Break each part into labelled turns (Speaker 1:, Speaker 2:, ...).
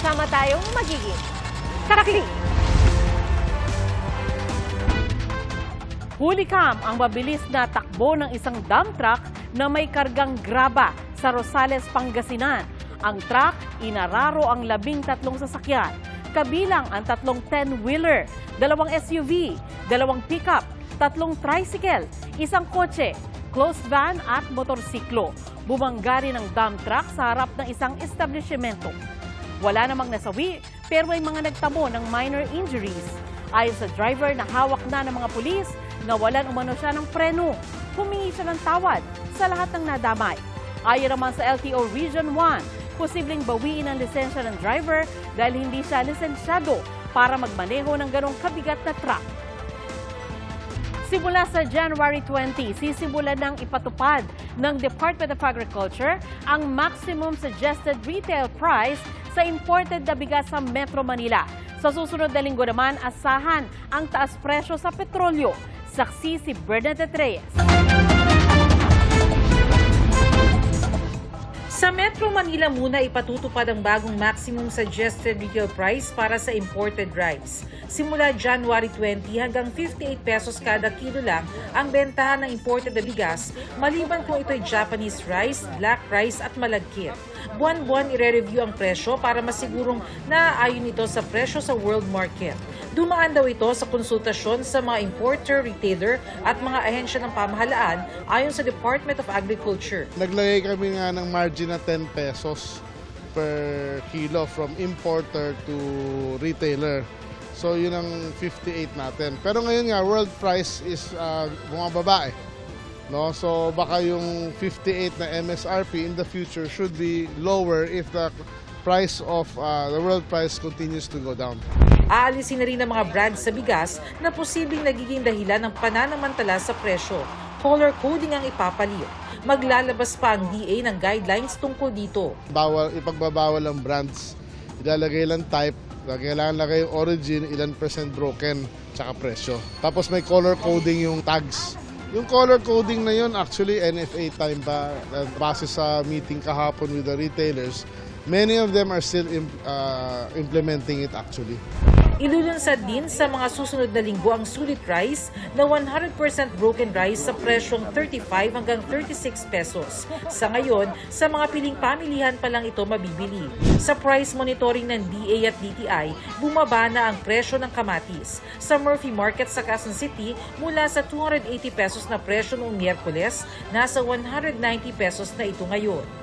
Speaker 1: sama-sama tayong magiging karakli. Hulikam ang mabilis na takbo ng isang dump truck na may kargang graba sa Rosales, Pangasinan. Ang truck, inararo ang labing tatlong sasakyan. Kabilang ang tatlong 10-wheeler, dalawang SUV, dalawang pickup, tatlong tricycle, isang kotse, closed van at motorsiklo. Bumangga rin ang dump truck sa harap ng isang establishmento. Wala namang nasawi pero may mga nagtamo ng minor injuries. Ayon sa driver na hawak na ng mga pulis, nawalan umano siya ng preno. Humingi siya ng tawad sa lahat ng nadamay. Ayon naman sa LTO Region 1, posibleng bawiin ang lisensya ng driver dahil hindi siya lisensyado para magmaneho ng ganong kabigat na truck. Simula sa January 20, sisimulan ng ipatupad ng Department of Agriculture ang maximum suggested retail price sa imported na bigas sa Metro Manila. Sa susunod na linggo naman, asahan ang taas presyo sa petrolyo. Saksi si Bernadette Reyes.
Speaker 2: Sa Metro Manila muna ipatutupad ang bagong maximum suggested retail price para sa imported rice. Simula January 20 hanggang 58 pesos kada kilo lang ang bentahan ng imported na bigas maliban kung ito'y Japanese rice, black rice at malagkit. Buwan-buwan ire-review ang presyo para masigurong naaayon ito sa presyo sa world market. Dumaan daw ito sa konsultasyon sa mga importer, retailer at mga ahensya ng pamahalaan ayon sa Department of Agriculture.
Speaker 3: Naglagay kami nga ng margin na 10 pesos per kilo from importer to retailer. So yun ang 58 natin. Pero ngayon nga, world price is uh, bumababa eh. No? So baka yung 58 na MSRP in the future should be lower if the price of uh, the world price continues to go down.
Speaker 2: Aalisin na rin ang mga brands sa bigas na posibleng nagiging dahilan ng pananamantala sa presyo. Color coding ang ipapalit. Maglalabas pa ang DA ng guidelines tungkol dito.
Speaker 3: Bawal, ipagbabawal ang brands. Ilalagay lang type, kailangan lagay yung origin, ilan percent broken, tsaka presyo. Tapos may color coding yung tags. Yung color coding na yun, actually, NFA time pa, base sa meeting kahapon with the retailers, many of them are still im- uh, implementing it actually.
Speaker 2: Ilulunsad din sa mga susunod na linggo ang sulit rice na 100% broken rice sa presyong 35 hanggang 36 pesos. Sa ngayon, sa mga piling pamilihan pa lang ito mabibili. Sa price monitoring ng DA at DTI, bumaba na ang presyo ng kamatis. Sa Murphy Market sa Quezon City, mula sa 280 pesos na presyo noong Miyerkules, nasa 190 pesos na ito ngayon.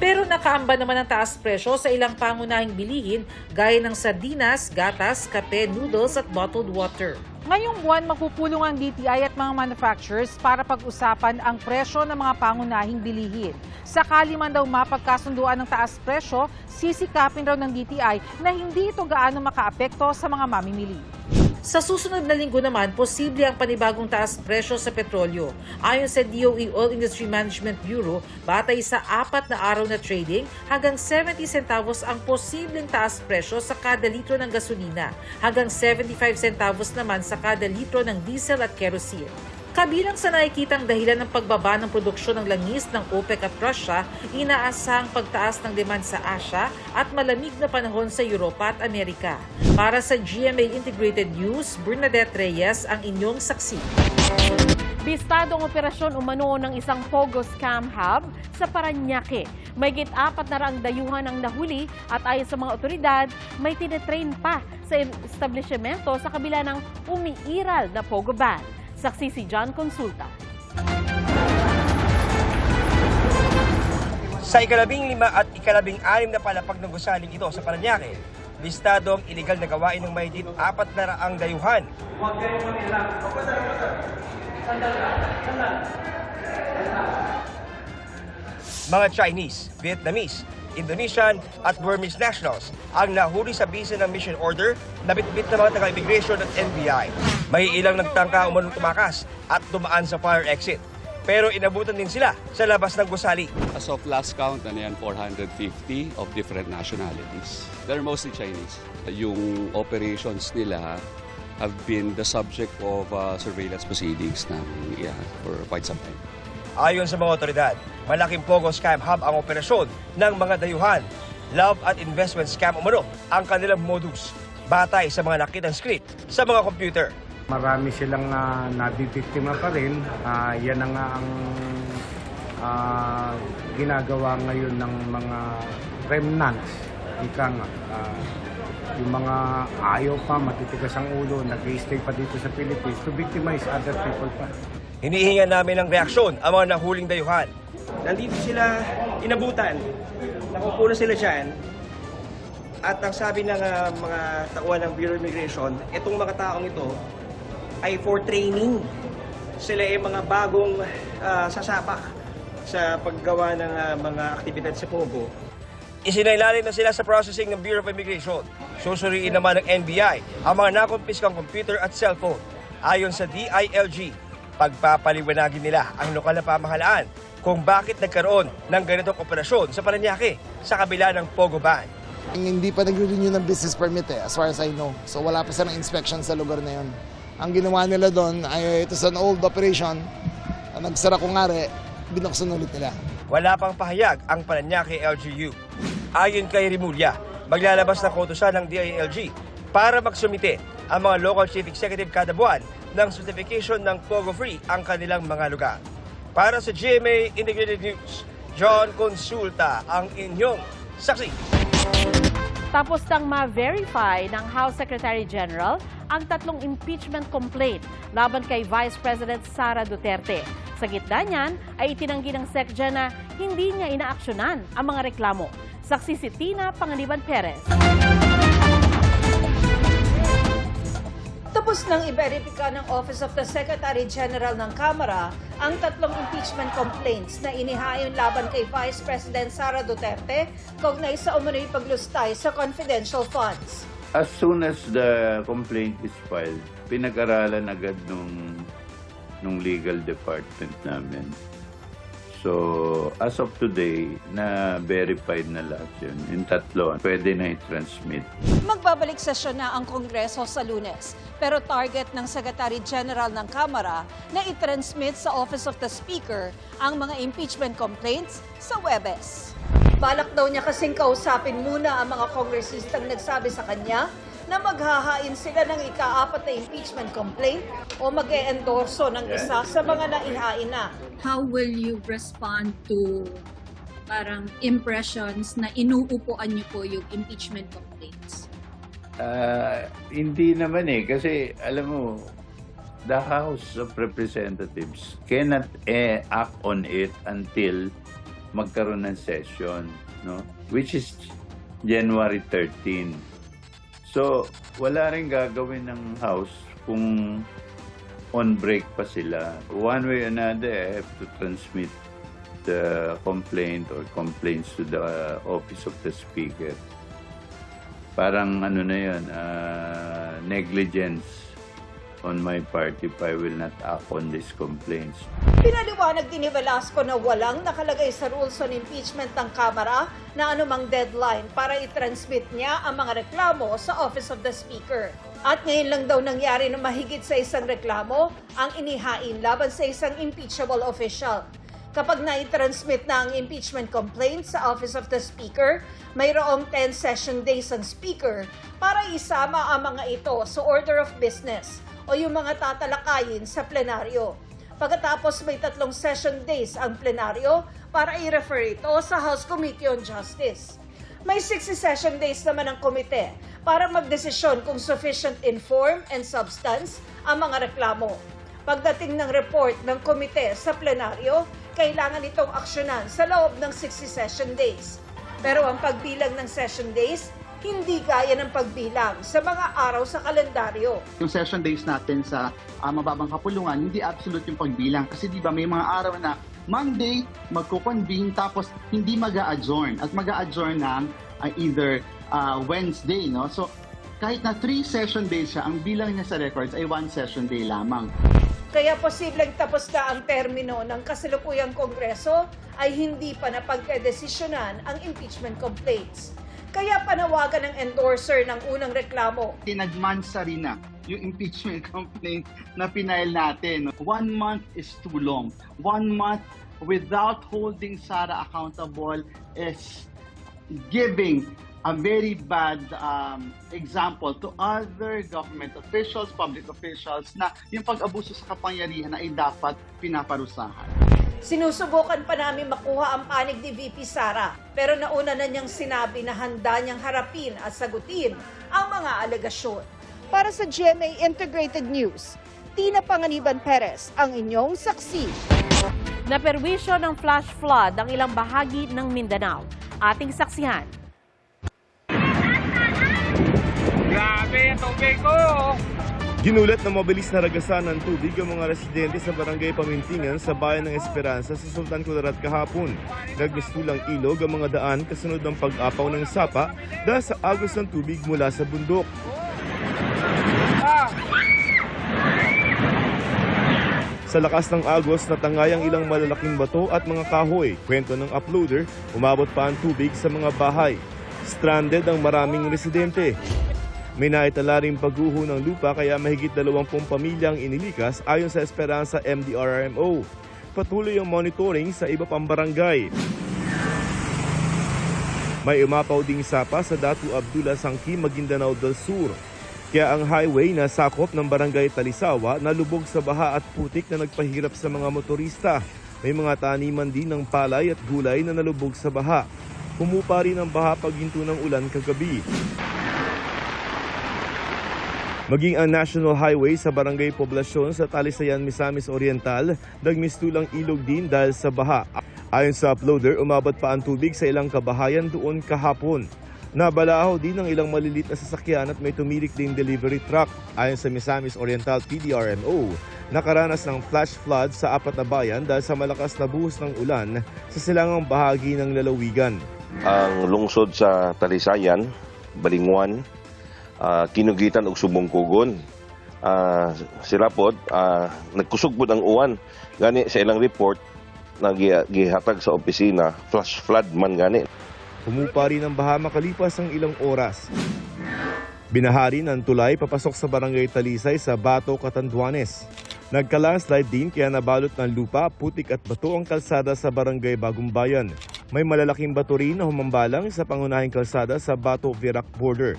Speaker 2: Pero nakaamba naman ang taas presyo sa ilang pangunahing bilihin gaya ng sardinas, gatas, kape, noodles at bottled water.
Speaker 4: Ngayong buwan, magpupulong ang DTI at mga manufacturers para pag-usapan ang presyo ng mga pangunahing bilihin. Sakali man daw mapagkasunduan ng taas presyo, sisikapin raw ng DTI na hindi ito gaano makaapekto sa mga mamimili.
Speaker 2: Sa susunod na linggo naman, posible ang panibagong taas presyo sa petrolyo. Ayon sa DOE Oil Industry Management Bureau, batay sa apat na araw na trading, hanggang 70 centavos ang posibleng taas presyo sa kada litro ng gasolina, hanggang 75 centavos naman sa kada litro ng diesel at kerosene. Kabilang sa nakikitang dahilan ng pagbaba ng produksyon ng langis ng OPEC at Russia, inaasahang pagtaas ng demand sa Asia at malamig na panahon sa Europa at Amerika. Para sa GMA Integrated News, Bernadette Reyes ang inyong saksi.
Speaker 1: Bistado ang operasyon umano ng isang Pogo Scam Hub sa Paranaque. May git apat na raang dayuhan ang nahuli at ayon sa mga otoridad, may tinetrain pa sa establishmento sa kabila ng umiiral na Pogo ban. Saksi si John Consulta.
Speaker 5: Sa ikalabing lima at ikalabing anim na palapag ng gusaling ito sa Paranaque, listado ang iligal na gawain ng mahigit apat na raang dayuhan. Mga Chinese, Vietnamese, Indonesian at Burmese nationals ang nahuli sa bisa ng mission order na bitbit ng mga taga-immigration at NBI. May ilang nagtangka umanong tumakas at dumaan sa fire exit. Pero inabutan din sila sa labas ng gusali.
Speaker 6: As of last count, ano yan, 450 of different nationalities. They're mostly Chinese. Yung operations nila have been the subject of uh, surveillance proceedings ng yeah, for quite some time.
Speaker 5: Ayon sa mga otoridad, malaking Pogo Scam Hub ang operasyon ng mga dayuhan. love at investment scam umano ang kanilang modus batay sa mga nakitang script sa mga computer.
Speaker 7: Marami silang uh, nabibiktima pa rin. Ah, yan na nga ang ah, ginagawa ngayon ng mga remnants. Ika nga, ah, yung mga ayaw pa, matitigas ang ulo, nag-stay pa dito sa Philippines to victimize other people pa.
Speaker 5: Hinihinga namin ng reaksyon ang mga nahuling dayuhan. Nandito sila inabutan. Nakupo na sila dyan. At ang sabi ng ah, mga tauhan ng Bureau of Immigration, itong mga taong ito ay for training. Sila ay mga bagong ah, sasapak sa paggawa ng ah, mga aktibidad sa Pogo. Isinailalim na sila sa processing ng Bureau of Immigration. Susuriin naman ng NBI ang mga nakumpiskang computer at cellphone. Ayon sa DILG, pagpapaliwanagin nila ang lokal na pamahalaan kung bakit nagkaroon ng ganitong operasyon sa Paranaque sa kabila ng Pogo ban.
Speaker 8: Hindi pa nag-renew ng business permit eh, as far as I know. So wala pa silang inspection sa lugar na yun. Ang ginawa nila doon ay ito sa an old operation. Nagsara kungari, binuksan ulit nila.
Speaker 5: Wala pang pahayag ang Paranaque LGU. Ayon kay Rimulya, maglalabas na kautusan ng DILG para magsumite ang mga local chief executive kada buwan ng certification ng Pogo Free ang kanilang mga lugar. Para sa GMA Integrated News, John Consulta ang inyong saksi.
Speaker 1: Tapos nang ma-verify ng House Secretary General ang tatlong impeachment complaint laban kay Vice President Sara Duterte. Sa gitna niyan ay itinanggi ng SecGen na hindi niya inaaksyonan ang mga reklamo. Saksi si Tina Panganiban Perez.
Speaker 9: Tapos nang iberipika ng Office of the Secretary General ng Kamara ang tatlong impeachment complaints na inihayon laban kay Vice President Sara Duterte kaugnay sa umano'y paglustay sa confidential funds.
Speaker 10: As soon as the complaint is filed, pinag-aralan agad nung, nung legal department namin. So, as of today, na-verified na lahat yun. Yung tatlo, pwede na i-transmit.
Speaker 9: Magbabalik sesyon na ang Kongreso sa lunes, pero target ng Secretary General ng Kamara na i-transmit sa Office of the Speaker ang mga impeachment complaints sa Webes. Balak daw niya kasing kausapin muna ang mga kongresistang nagsabi sa kanya na maghahain sila ng ikaapat na impeachment complaint o mag-e-endorso ng isa sa mga naihain na.
Speaker 11: how will you respond to parang impressions na inuupuan niyo po yung impeachment complaints?
Speaker 10: Ah, hindi naman eh, kasi alam mo, the House of Representatives cannot eh, act on it until magkaroon ng session, no? Which is January 13. So, wala rin gagawin ng House kung on break pa sila. One way or another, I have to transmit the complaint or complaints to the Office of the Speaker. Parang ano na yun, ah, negligence on my part if I will not act on these complaints.
Speaker 9: Pinaliwanag din ni Velasco na walang nakalagay sa rules on impeachment ng Kamara na anumang deadline para i-transmit niya ang mga reklamo sa Office of the Speaker. At ngayon lang daw nangyari na mahigit sa isang reklamo ang inihain laban sa isang impeachable official. Kapag na-transmit na ang impeachment complaint sa Office of the Speaker, mayroong 10 session days ang Speaker para isama ang mga ito sa order of business o yung mga tatalakayin sa plenaryo. Pagkatapos may tatlong session days ang plenaryo para i-refer ito sa House Committee on Justice. May 60 session days naman ang komite para magdesisyon kung sufficient in form and substance ang mga reklamo. Pagdating ng report ng komite sa plenaryo, kailangan itong aksyonan sa loob ng 60 session days. Pero ang pagbilang ng session days, hindi gaya ng pagbilang sa mga araw sa kalendaryo.
Speaker 12: yung session days natin sa ah, mababang kapulungan, hindi absolute yung pagbilang. Kasi di ba may mga araw na Monday, magko-convene tapos hindi mag adjourn At mag adjourn ng ah, either ah, Wednesday. No? So kahit na three session days siya, ang bilang niya sa records ay one session day lamang.
Speaker 9: Kaya posibleng tapos na ang termino ng kasalukuyang kongreso ay hindi pa napagkadesisyonan ang impeachment complaints. Kaya panawagan ng endorser ng unang reklamo
Speaker 12: Tinagmansa rin na yung impeachment complaint na pinail natin. One month is too long. One month without holding Sara accountable is giving a very bad um, example to other government officials, public officials na yung pag-abuso sa kapangyarihan ay dapat pinaparusahan.
Speaker 9: Sinusubukan pa namin makuha ang panig ni VP Sara pero nauna na niyang sinabi na handa niyang harapin at sagutin ang mga alegasyon.
Speaker 13: Para sa GMA Integrated News, Tina Panganiban Perez ang inyong saksi.
Speaker 1: Naperwisyo ng flash flood ang ilang bahagi ng Mindanao. Ating saksihan.
Speaker 14: Ginulat na mabilis na ragasan ng tubig ang mga residente sa barangay Pamintingan sa bayan ng Esperanza sa Sultan Kudarat kahapon. Nagmistulang ilog ang mga daan kasunod ng pag-apaw ng sapa dahil sa agos ng tubig mula sa bundok. Sa lakas ng agos, natangay ang ilang malalaking bato at mga kahoy. Kwento ng uploader, umabot pa ang tubig sa mga bahay. Stranded ang maraming residente. May naitala rin pagguho ng lupa kaya mahigit 20 pamilya ang inilikas ayon sa Esperanza MDRRMO. Patuloy ang monitoring sa iba pang barangay. May umapaw ding sapa sa Datu Abdullah Sangki, Maguindanao del Sur. Kaya ang highway na sakop ng barangay Talisawa nalubog sa baha at putik na nagpahirap sa mga motorista. May mga taniman din ng palay at gulay na nalubog sa baha. Humupa rin ang baha paghinto ng ulan kagabi. Maging ang National Highway sa Barangay Poblasyon sa Talisayan, Misamis Oriental, nagmistulang ilog din dahil sa baha. Ayon sa uploader, umabot pa ang tubig sa ilang kabahayan doon kahapon. Nabalaho din ng ilang malilit na sasakyan at may tumirik ding delivery truck. Ayon sa Misamis Oriental PDRMO, nakaranas ng flash flood sa apat na bayan dahil sa malakas na buhos ng ulan sa silangang bahagi ng lalawigan.
Speaker 15: ang lungsod sa Talisayan, Balingwan, ah, Kinugitan ug Subong-Kugon. Ah, sila pod ah, nagkusog pod ang uwan gani sa ilang report na gi- gihatag sa opisina flash flood man gani.
Speaker 14: Humupa rin ang baha makalipas ang ilang oras. Binahari ng tulay papasok sa barangay Talisay sa Bato, Catanduanes. Nagka-landslide din kaya nabalot ng lupa, putik at bato ang kalsada sa barangay Bagong Bayan. May malalaking bato rin na humambalang sa pangunahing kalsada sa Bato-Virac border.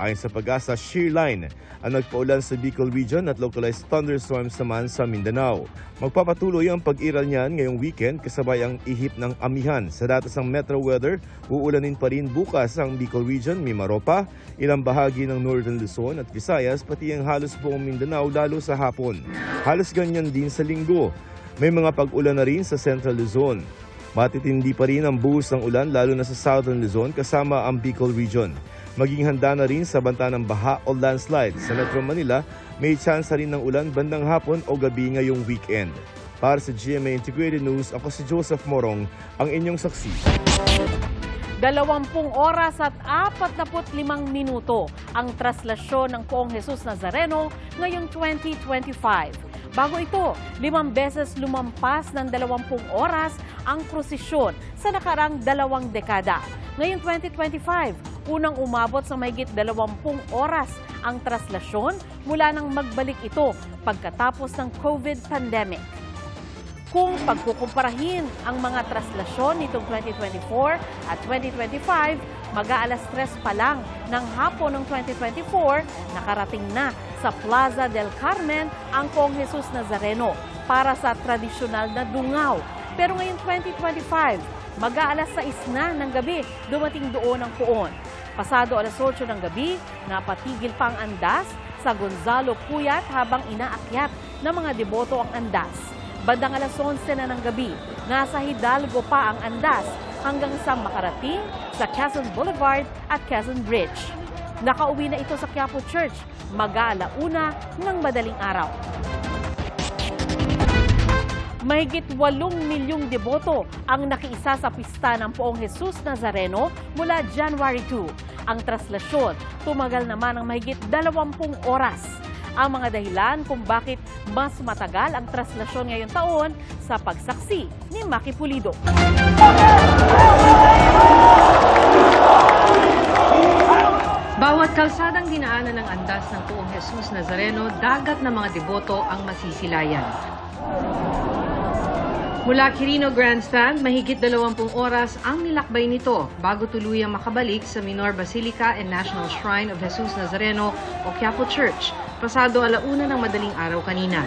Speaker 14: Ayon sa pag-asa shear line, ang nagpaulan sa Bicol region at localized thunderstorms naman sa Mindanao. Magpapatuloy ang pag-iral niyan ngayong weekend kasabay ang ihip ng amihan. Sa datos ng Metro Weather, uulanin pa rin bukas ang Bicol region, Mimaropa, ilang bahagi ng Northern Luzon at Visayas, pati ang halos buong Mindanao lalo sa hapon. Halos ganyan din sa linggo. May mga pag-ulan na rin sa Central Luzon. Matitindi pa rin ang buhos ng ulan lalo na sa Southern Luzon kasama ang Bicol region. Maging handa na rin sa banta ng baha o landslide. Sa Metro Manila, may tsansa rin ng ulan bandang hapon o gabi ngayong weekend. Para sa GMA Integrated News, ako si Joseph Morong, ang inyong saksi.
Speaker 1: Dalawampung oras at 45 minuto ang traslasyon ng Poong Jesus Nazareno ngayong 2025. Bago ito, limang beses lumampas ng 20 oras ang prosesyon sa nakarang dalawang dekada. Ngayong 2025, unang umabot sa mahigit 20 oras ang traslasyon mula nang magbalik ito pagkatapos ng COVID pandemic. Kung pagkukumparahin ang mga traslasyon nitong 2024 at 2025, mag-aalas 3 pa lang ng hapon ng 2024, nakarating na sa Plaza del Carmen ang Kong Jesus Nazareno para sa tradisyonal na dungaw. Pero ngayong 2025, mag-aalas 6 na ng gabi dumating doon ang puon. Pasado alas 8 ng gabi, napatigil pa ang andas sa Gonzalo Puyat habang inaakyat ng mga deboto ang andas. Bandang alas 11 na ng gabi, nasa Hidalgo pa ang andas hanggang sa makarating sa Quezon Boulevard at Quezon Bridge. Nakauwi na ito sa Quiapo Church mag-aalauna ng madaling araw. Mahigit 8 milyong deboto ang nakiisa sa pista ng Poong Jesus Nazareno mula January 2. Ang traslasyon tumagal naman ng mahigit 20 oras. Ang mga dahilan kung bakit mas matagal ang traslasyon ngayong taon sa pagsaksi ni Maki Pulido.
Speaker 16: Bawat kalsadang dinaanan ng andas ng Poong Jesus Nazareno, dagat ng mga deboto ang masisilayan. Mula Quirino Grandstand, mahigit 20 oras ang nilakbay nito bago tuluyang makabalik sa Minor Basilica and National Shrine of Jesus Nazareno o Quiapo Church, pasado alauna ng madaling araw kanina.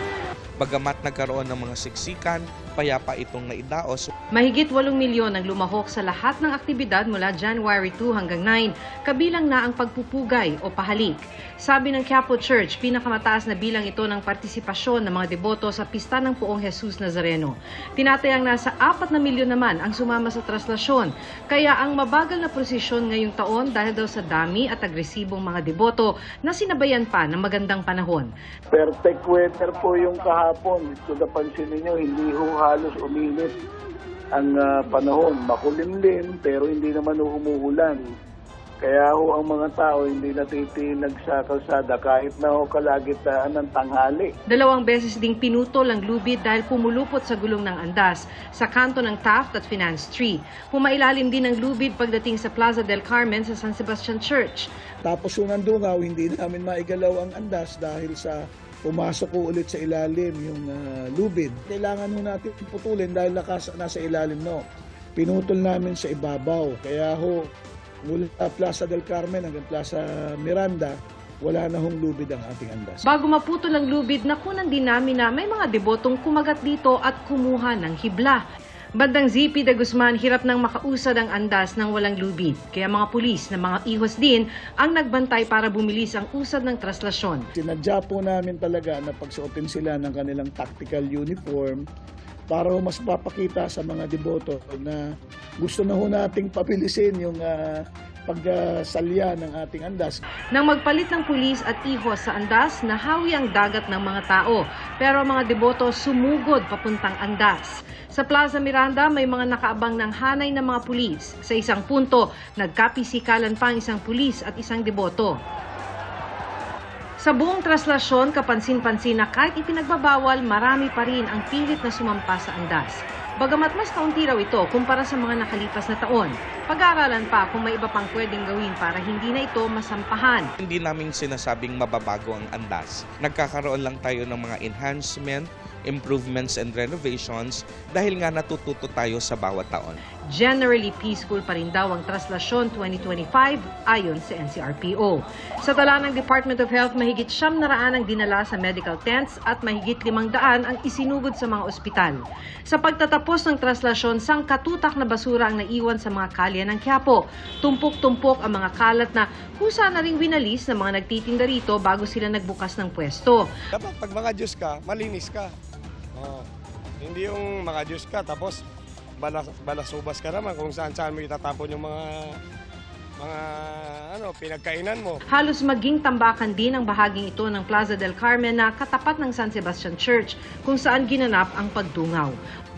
Speaker 17: Bagamat nagkaroon ng mga siksikan, payapa itong naidaos.
Speaker 16: Mahigit 8 milyon ang lumahok sa lahat ng aktibidad mula January 2 hanggang 9, kabilang na ang pagpupugay o pahalik. Sabi ng Quiapo Church, pinakamataas na bilang ito ng partisipasyon ng mga deboto sa pista ng Poong Jesus Nazareno. Tinatayang nasa 4 na milyon naman ang sumama sa traslasyon, kaya ang mabagal na prosesyon ngayong taon dahil daw sa dami at agresibong mga deboto na sinabayan pa ng magandang panahon.
Speaker 18: Perfect weather po yung kahapon. Kung napansin ninyo, hindi ho halos uminit ang ah, panahon. Makulimlim pero hindi naman ho umuulan. Kaya ho ang mga tao hindi natitinag sa kalsada kahit na ho kalagitnaan ng tanghali.
Speaker 16: Dalawang beses ding pinutol ang lubid dahil pumulupot sa gulong ng andas sa kanto ng Taft at Finance Tree. Pumailalim din ang lubid pagdating sa Plaza del Carmen sa San Sebastian Church.
Speaker 19: Tapos yung nandungaw, hindi namin maigalaw ang andas dahil sa pumasok ko ulit sa ilalim yung ah, lubid. Kailangan ho natin putulin dahil nakas, nasa ilalim no. Pinutol namin sa ibabaw. Kaya ho, mula Plaza del Carmen hanggang Plaza Miranda, wala na hong lubid ang ating andas.
Speaker 16: Bago maputol ang lubid, nakunan din namin na may mga debotong kumagat dito at kumuha ng hibla. Bandang ZP de Guzman, hirap nang makausad ang andas ng walang lubid. Kaya mga pulis na mga ihos din ang nagbantay para bumilis ang usad ng traslasyon.
Speaker 19: Sinadya po namin talaga na pagsuotin sila ng kanilang tactical uniform para mas papakita sa mga deboto na gusto na ho nating pabilisin yung ah, pagsalya ng ating andas.
Speaker 16: Nang magpalit ng pulis at ihos sa andas, nahawi ang dagat ng mga tao. Pero ang mga deboto sumugod papuntang andas. Sa Plaza Miranda, may mga nakaabang ng hanay ng mga pulis. Sa isang punto, nagkapisikalan pa ang isang pulis at isang deboto. Sa buong traslasyon, kapansin-pansin na kahit ipinagbabawal, marami pa rin ang pilit na sumampa sa andas. Bagamat mas kaunti raw ito kumpara sa mga nakalipas na taon, pag-aaralan pa kung may iba pang pwedeng gawin para hindi na ito masampahan.
Speaker 17: Hindi namin sinasabing mababago ang andas. Nagkakaroon lang tayo ng mga enhancement, improvements and renovations dahil nga natututo tayo sa bawat taon.
Speaker 16: Generally peaceful pa rin daw ang traslasyon 2025 ayon sa NCRPO. Sa tala ng Department of Health, mahigit siyam na raan ang dinala sa medical tents at mahigit limang daan ang isinugod sa mga ospital. Sa pagtatapos ng traslasyon, sangkatutak na basura ang naiwan sa mga kalye ng Quiapo. Tumpok-tumpok ang mga kalat na kusa na ring winalis ng mga nagtitinda rito bago sila nagbukas ng pwesto.
Speaker 20: Dapat pag mga Diyos ka, malinis ka. Hindi yung Diyos ka, tapos balas, balasubas ka naman kung saan saan mo itatapon yung mga mga ano pinagkainan mo.
Speaker 16: Halos maging tambakan din ang bahaging ito ng Plaza del Carmen na katapat ng San Sebastian Church kung saan ginanap ang pagdungaw.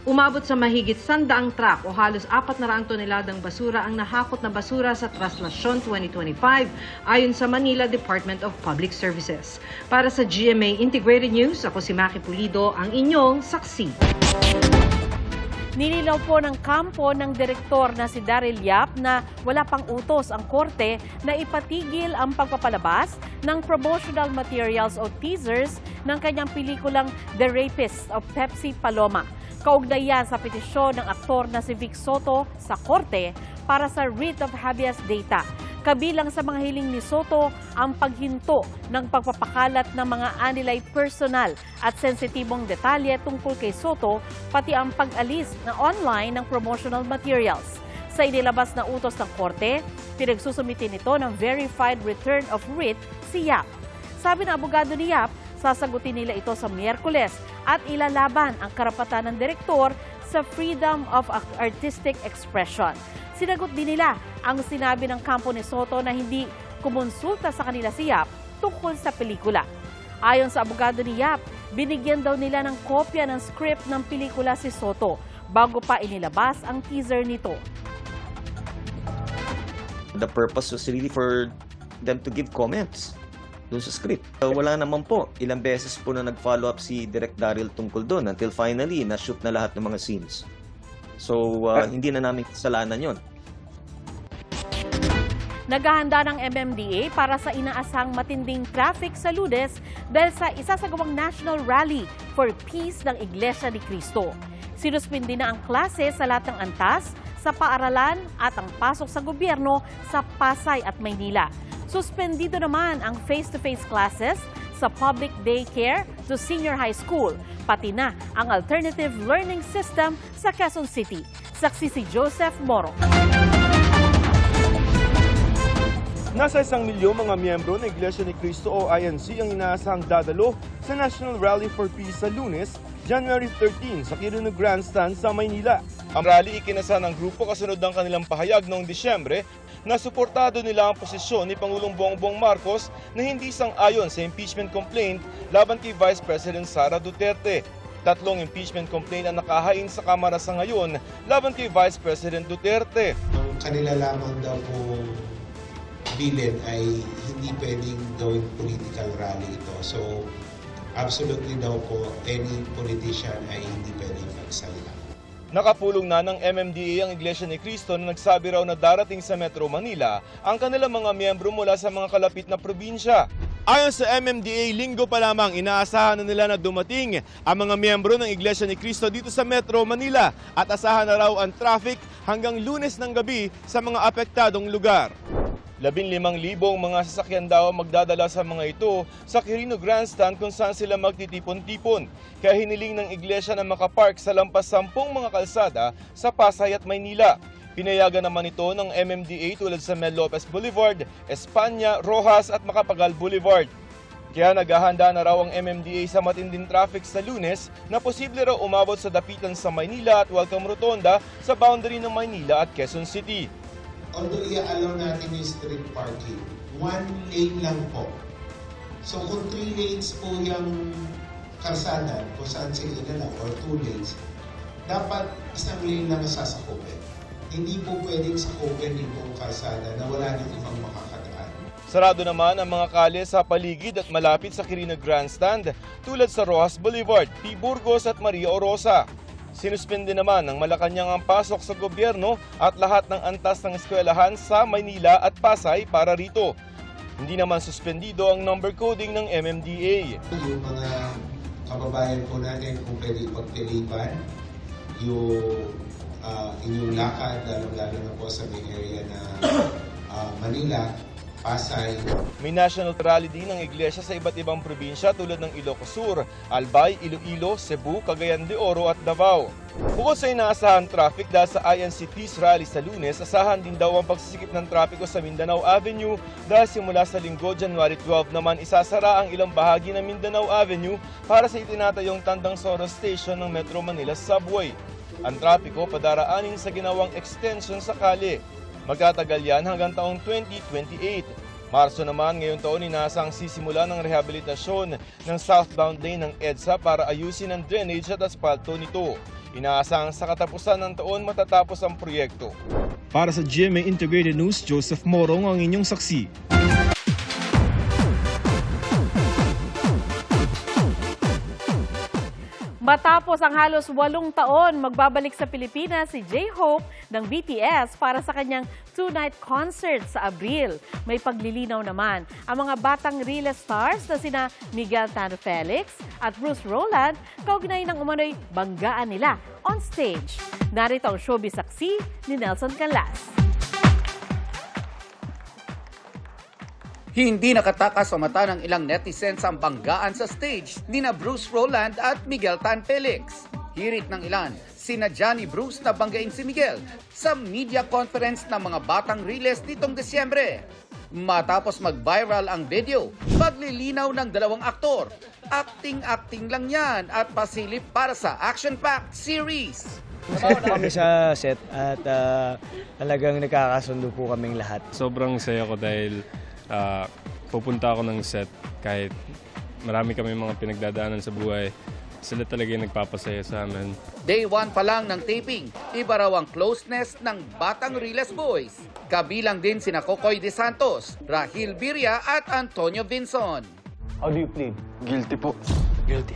Speaker 16: Umabot sa mahigit sandaang truck o halos apat na raang toneladang basura ang nahakot na basura sa Traslasyon 2025 ayon sa Manila Department of Public Services. Para sa GMA Integrated News, ako si Maki Pulido, ang inyong saksi.
Speaker 1: Ninilaw po ng kampo ng direktor na si Daryl Yap na wala pang utos ang korte na ipatigil ang pagpapalabas ng promotional materials o teasers ng kanyang pelikulang The Rapist of Pepsi Paloma. Kaugnay yan sa petisyon ng aktor na si Vic Soto sa korte para sa writ of habeas data. Kabilang sa mga hiling ni Soto ang paghinto ng pagpapakalat ng mga anilay personal at sensitibong detalye tungkol kay Soto, pati ang pag-alis na online ng promotional materials. Sa inilabas na utos ng korte, pinagsusumitin nito ng verified return of writ si Yap. Sabi ng abogado ni Yap, sasagutin nila ito sa Miyerkules at ilalaban ang karapatan ng direktor sa freedom of artistic expression. Sinagot din nila ang sinabi ng kampo ni Soto na hindi kumonsulta sa kanila si Yap tungkol sa pelikula. Ayon sa abogado ni Yap, binigyan daw nila ng kopya ng script ng pelikula si Soto bago pa inilabas ang teaser nito.
Speaker 21: The purpose was really for them to give comments dun sa script. Uh, wala naman po. Ilang beses po na nag-follow up si Direk Daryl tungkol doon until finally na-shoot na lahat ng mga scenes. So, uh, hindi na namin kasalanan yon.
Speaker 1: Naghahanda ng MMDA para sa inaasang matinding traffic sa Ludes dahil sa isasagawang national rally for peace ng Iglesia ni Cristo. Sinuspindi na ang klase sa lahat ng antas, sa paaralan at ang pasok sa gobyerno sa Pasay at Maynila. Suspendido naman ang face-to-face classes sa public daycare to senior high school, pati na ang alternative learning system sa Quezon City. Saksi si Joseph Moro.
Speaker 14: Nasa isang milyon mga miyembro ng Iglesia ni Cristo o INC ang inaasahang dadalo sa National Rally for Peace sa lunes, January 13 sa Quirino Grandstand sa Maynila. Ang rally ikinasa ng grupo kasunod ng kanilang pahayag noong Disyembre na suportado nila ang posisyon ni Pangulong Bongbong Marcos na hindi sang-ayon sa impeachment complaint laban kay Vice President Sara Duterte. Tatlong impeachment complaint ang nakahain sa Kamara sa ngayon laban kay Vice President Duterte.
Speaker 22: ang kanila lamang daw po bilin ay hindi pwedeng gawing political rally ito. So, absolutely daw po, any politician ay hindi pwedeng magsalita.
Speaker 14: Nakapulong na ng MMDA ang Iglesia ni Cristo na nagsabi raw na darating sa Metro Manila ang kanilang mga miyembro mula sa mga kalapit na probinsya. Ayon sa MMDA, linggo pa lamang inaasahan na nila na dumating ang mga miyembro ng Iglesia ni Cristo dito sa Metro Manila at asahan na raw ang traffic hanggang lunes ng gabi sa mga apektadong lugar. 15,000 mga sasakyan daw magdadala sa mga ito sa Quirino Grandstand kung saan sila magtitipon-tipon. Kaya hiniling ng iglesia na makapark sa lampas sampung mga kalsada sa Pasay at Maynila. Pinayagan naman ito ng MMDA tulad sa Mel Lopez Boulevard, Espanya, Rojas at Macapagal Boulevard. Kaya naghahanda na raw ang MMDA sa matinding traffic sa lunes na posible raw umabot sa dapitan sa Maynila at Welcome Rotonda sa boundary ng Maynila at Quezon City.
Speaker 22: Although i-allow natin yung street parking, one lane lang po. So kung three lanes po yung kalsada, kung saan sila lang, or two lanes, dapat isang lane lang ang sasakupin. Hindi po pwedeng sakupin yung buong kalsada na wala nang ibang makakadaan.
Speaker 14: Sarado naman ang mga kalye sa paligid at malapit sa Quirino Grandstand tulad sa Rojas Boulevard, P. Burgos at Maria Orosa. Sinuspende naman ng Malacanang ang pasok sa gobyerno at lahat ng antas ng eskwelahan sa Maynila at Pasay para rito. Hindi naman suspendido ang number coding ng MMDA.
Speaker 22: Yung mga kababayan po natin kung pwede pagpilipan yung ah, inyong lakad, lalo-lalo na po sa may area na ah, Manila, Pasay,
Speaker 14: May national rally din ng iglesia sa iba't ibang probinsya tulad ng Ilocos Sur, Albay, Iloilo, Cebu, Cagayan de Oro at Davao. Bukod sa inaasahan traffic dahil sa INC Peace Rally sa lunes, asahan din daw ang pagsisikip ng trapiko sa Mindanao Avenue dahil simula sa linggo, January 12 naman isasara ang ilang bahagi ng Mindanao Avenue para sa itinatayong Tandang Soros Station ng Metro Manila Subway. Ang trapiko padaraanin sa ginawang extension sa kali. Magtatagal yan hanggang taong 2028. Marso naman ngayong taon inasang sisimula ng rehabilitasyon ng southbound lane ng EDSA para ayusin ang drainage at asfalto nito. Inaasang sa katapusan ng taon matatapos ang proyekto. Para sa GMA Integrated News, Joseph Morong ang inyong saksi.
Speaker 1: Matapos ang halos walong taon, magbabalik sa Pilipinas si J-Hope ng BTS para sa kanyang two-night concert sa Abril. May paglilinaw naman ang mga batang real stars na sina Miguel Tano Felix at Bruce Roland kaugnay ng umano'y banggaan nila on stage. Narito ang showbiz saksi ni Nelson Canlas.
Speaker 23: Hindi nakatakas sa mata ng ilang netizens ang banggaan sa stage ni na Bruce Roland at Miguel Tan Felix. Hirit ng ilan, sina Johnny Bruce na banggain si Miguel sa media conference ng mga batang riles nitong Desyembre. Matapos mag-viral ang video, paglilinaw ng dalawang aktor. Acting-acting lang yan at pasilip para sa action-packed series.
Speaker 24: Masaya po kami sa set at ah, talagang nagkakasundo po kaming lahat.
Speaker 25: Sobrang saya ko dahil ah, pupunta ako ng set kahit marami kami mga pinagdadaanan sa buhay. Sila talaga yung nagpapasaya sa amin.
Speaker 23: Day 1 pa lang ng taping, iba raw ang closeness ng Batang Riles Boys. Kabilang din sina Kokoy De Santos, Rahil Birria at Antonio Vinson.
Speaker 24: How do you plead? Guilty po. Guilty.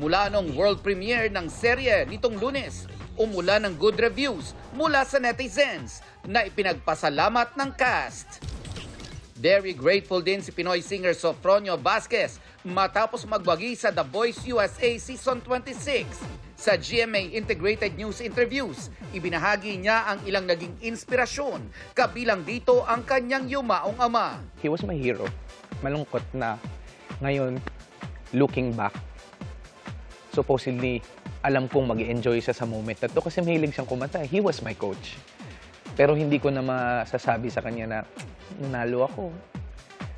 Speaker 23: Mula nung world premiere ng serye nitong lunes, umula ng good reviews mula sa netizens na ipinagpasalamat ng cast. Very grateful din si Pinoy singer Sofronio Vasquez matapos magwagi sa The Voice USA Season 26. Sa GMA Integrated News Interviews, ibinahagi niya ang ilang naging inspirasyon, kabilang dito ang kanyang yumaong ama.
Speaker 26: He was my hero. Malungkot na ngayon, looking back, supposedly, alam kong mag enjoy siya sa moment na to kasi mahilig siyang kumanta. He was my coach. Pero hindi ko na masasabi sa kanya na nanalo ako.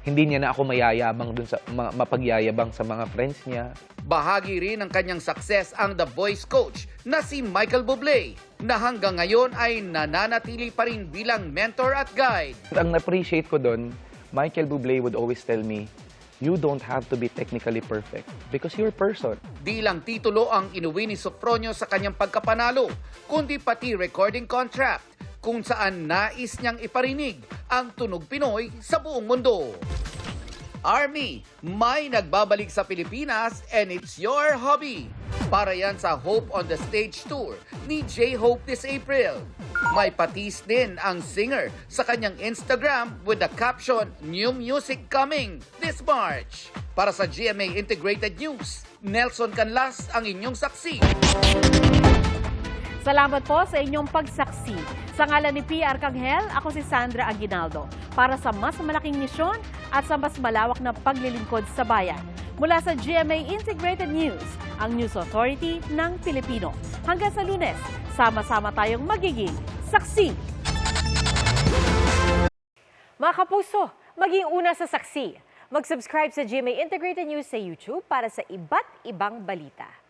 Speaker 26: Hindi niya na ako mayayabang dun sa, ma- mapagyayabang sa mga friends niya.
Speaker 23: Bahagi rin ng kanyang success ang The Voice coach na si Michael Bublé na hanggang ngayon ay nananatili pa rin bilang mentor at guide.
Speaker 26: Ang na-appreciate ko doon, Michael Bublé would always tell me, you don't have to be technically perfect because you're a person.
Speaker 23: Di lang titulo ang inuwi ni Sofronio sa kanyang pagkapanalo, kundi pati recording contract kung saan nais niyang iparinig ang tunog Pinoy sa buong mundo. Army, may nagbabalik sa Pilipinas and it's your hobby. Para yan sa Hope on the Stage Tour ni J-Hope this April. May patis din ang singer sa kanyang Instagram with the caption, New Music Coming this March. Para sa GMA Integrated News, Nelson Canlas ang inyong saksi.
Speaker 1: Salamat po sa inyong pagsaksi. Sa ngalan ni P. Arcangel, ako si Sandra Aguinaldo para sa mas malaking misyon at sa mas malawak na paglilingkod sa bayan. Mula sa GMA Integrated News, ang News Authority ng Pilipino. Hanggang sa lunes, sama-sama tayong magiging saksi.
Speaker 27: Mga kapuso, maging una sa saksi. Mag-subscribe sa GMA Integrated News sa YouTube para sa iba't ibang balita.